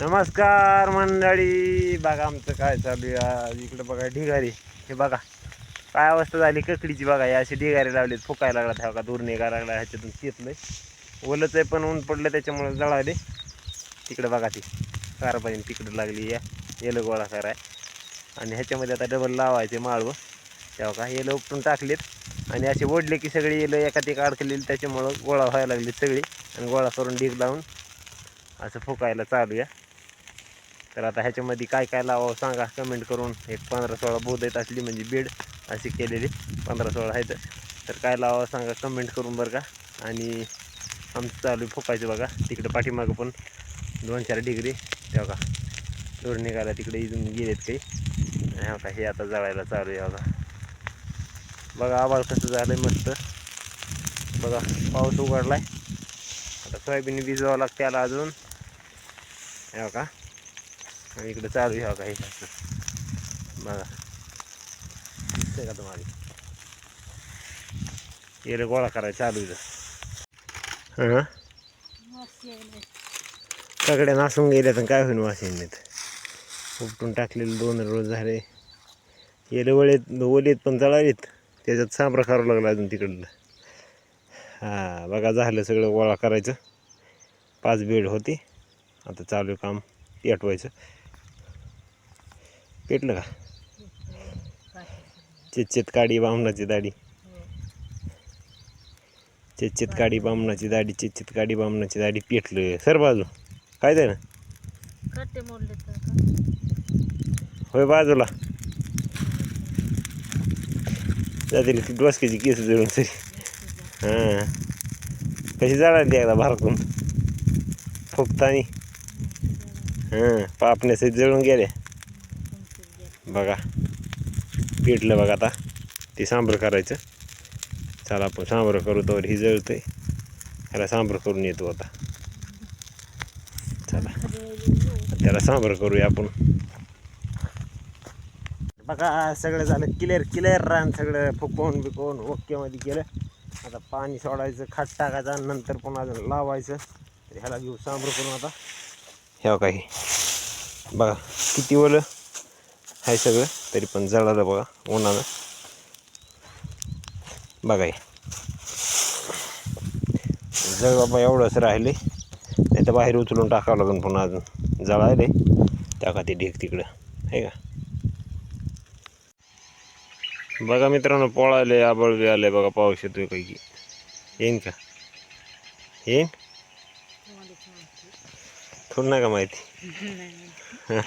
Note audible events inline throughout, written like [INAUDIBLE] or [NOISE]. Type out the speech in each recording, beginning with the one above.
नमस्कार मंडळी. बघा आमचं काय चालू आहे आज. इकडं बघा ढिगारी. हे बघा. काय अवस्था झाली ककडीची बघा. हे असे ढिगारी लावलेत. फुकायला लागला हा का दूर निघायला लागला. ह्याच्यातून तिथलंय ओलंच आहे पण ऊन पडलं त्याच्यामुळे जळाले. तिकडं बघा ती. कारबाईन तिकडं लागली या. येलं गोळा कराय. आणि ह्याच्यामध्ये आता डबल लावायचे माळवं. तेव्हा का येलं उपटून टाकलेत. आणि असे ओढले की सगळी येलं एका ते अडकलेली. त्याच्यामुळं गोळा व्हायला लागली सगळी. आणि गोळा करून ढीग लावून असं फुकायला चालू या तर आता ह्याच्यामध्ये काय काय लावावं सांगा कमेंट करून. एक पंधरा सोळा बोध येत असली म्हणजे बेड अशी केलेली पंधरा सोळा आहेत. तर काय लावावं सांगा कमेंट करून बरं का. आणि आमचं चालू आहे फुकायचं बघा. तिकडे पाठीमागं पण दोन चार डिग्री. तेव्हा का दूर निघाला तिकडे इथून गेलेत काही. आणि हो का हे आता जळायला चालू आहे बघा. बघा आभाळ कसं झालं आहे मस्त. बघा पाऊस उघडला आहे आता सोयाबीन भिजवावं लागते त्याला अजून. हे का आणि इकडे चालू आहे काही. असं बघा. दिसतंय का तुम्हाला? येलं गोळा करायला चालू इथं. हां? सगळ्या नासून गेल्या तर काय होईल वाशिंनीत उपटून टाकलेले दोन रोज झाले. येलं वळेत ओलेत पण जळालीत. त्याच्यात सांबरा करावं लागला अजून तिकडलं. हां बघा झालं सगळं गोळा करायचं. पाच बेड होती. आता चालू आहे काम. पेटवायचं. पेटलं का? चितचित काडी बामणाची दाढी. चितचित काडी बामणाची दाढी चितचित काडी बामणाची दाढी पेटलं. सर बाजू काय ते ना? होय बाजूला. जातील डोसक्याची केस जळून तरी. हां. कशी जाळाली एकदा भारतून फुकतानी हां पापण्यासहित जळून गेले बघा. पेटलं बघा आता. ते सांबर करायचं. चला आपण सांबर करू तर ही जळतंय. ह्याला सांबर करून येतो आता. चला. त्याला सांबर करूया आपण. बघा सगळं झालं. क्लिअर क्लिअर रान सगळं. फुकवून बिकवून ओकेमध्ये केलं आता पाणी सोडायचं खाट टाकायचं नंतर पण अजून लावायचं. ह्याला घेऊ सांबर करून आता. ह्या काही. बघा किती ओलं. आहे सगळं तरी पण जळालं बघा उन्हानं. बघा हे. जळ बाबा एवढंच राहिले नाही तर बाहेर उचलून टाकावं लागेल पुन्हा अजून. जळाले टाका ते ढीक तिकडं आहे का? बघा मित्रांनो पळाले आबळ बी आले बघा पाऊस येतोय काही की? येईन? का येईन. थोडं नाही का माहिती? [LAUGHS]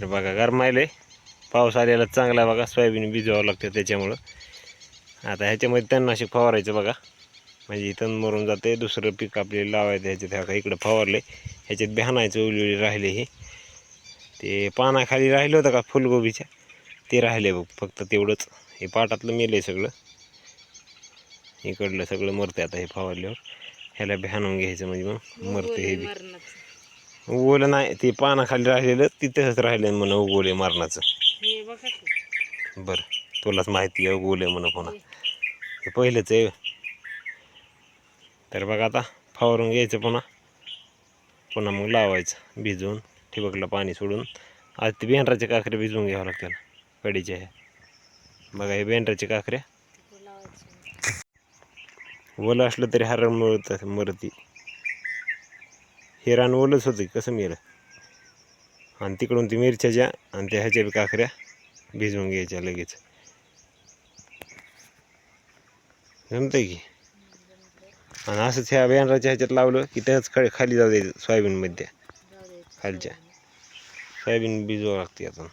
तर अरे बघा गरमायले पाऊस आलेला चांगला बघा सोयाबीन भिजवावं लागतं त्याच्यामुळं. आता ह्याच्यामध्ये तणनाशक फवारायचं बघा. म्हणजे इथं मरून जाते दुसरं पीक आपल्याला लावायचं ह्याच्यात ह्या का इकडं फवारले ह्याच्यात बिहानायचं उलवली राहिले हे. ते पानाखाली राहिलं होतं का फुलगोबीच्या? ते राहिले बघ फक्त तेवढंच. हे पाटातलं मेलं सगळं. इकडलं सगळं मरते आता हे फवारल्यावर. ह्याला बिहानून घ्यायचं म्हणजे मग मरते हे बी. उगवलं नाही. ते पानाखाली राहिलेलं तिथंच राहिलं म्हणून उगवले मारणाचं. बरं तुलाच माहिती आहे उगवले म्हणून पुन्हा. हे पहिलंच आहे. तर बघा आता फवारून घ्यायचं पुन्हा. पुन्हा मग लावायचं भिजवून ठिबकला पाणी सोडून. आज ते बेंड्राच्या काकऱ्या भिजवून घ्यावं लागतील कडीच्या ह्या. बघा हे काकऱ्या. तिकडे लावायचं. ओलं असलं तरी हरण मरत मरती. हे रान ओलंच होतं कसं मेलं? आणि तिकडून ती मिरच्याच्या आणि त्या ह्याच्या बी काकऱ्या भिजवून घ्यायच्या लगेच. जमतंय की? आणि असंच ह्या बॅनराच्या ह्याच्यात लावलं की त्याच खाली खाली जाऊ द्यायचं सोयाबीनमध्ये. खालच्या. सोयाबीन भिजवावं लागते आता.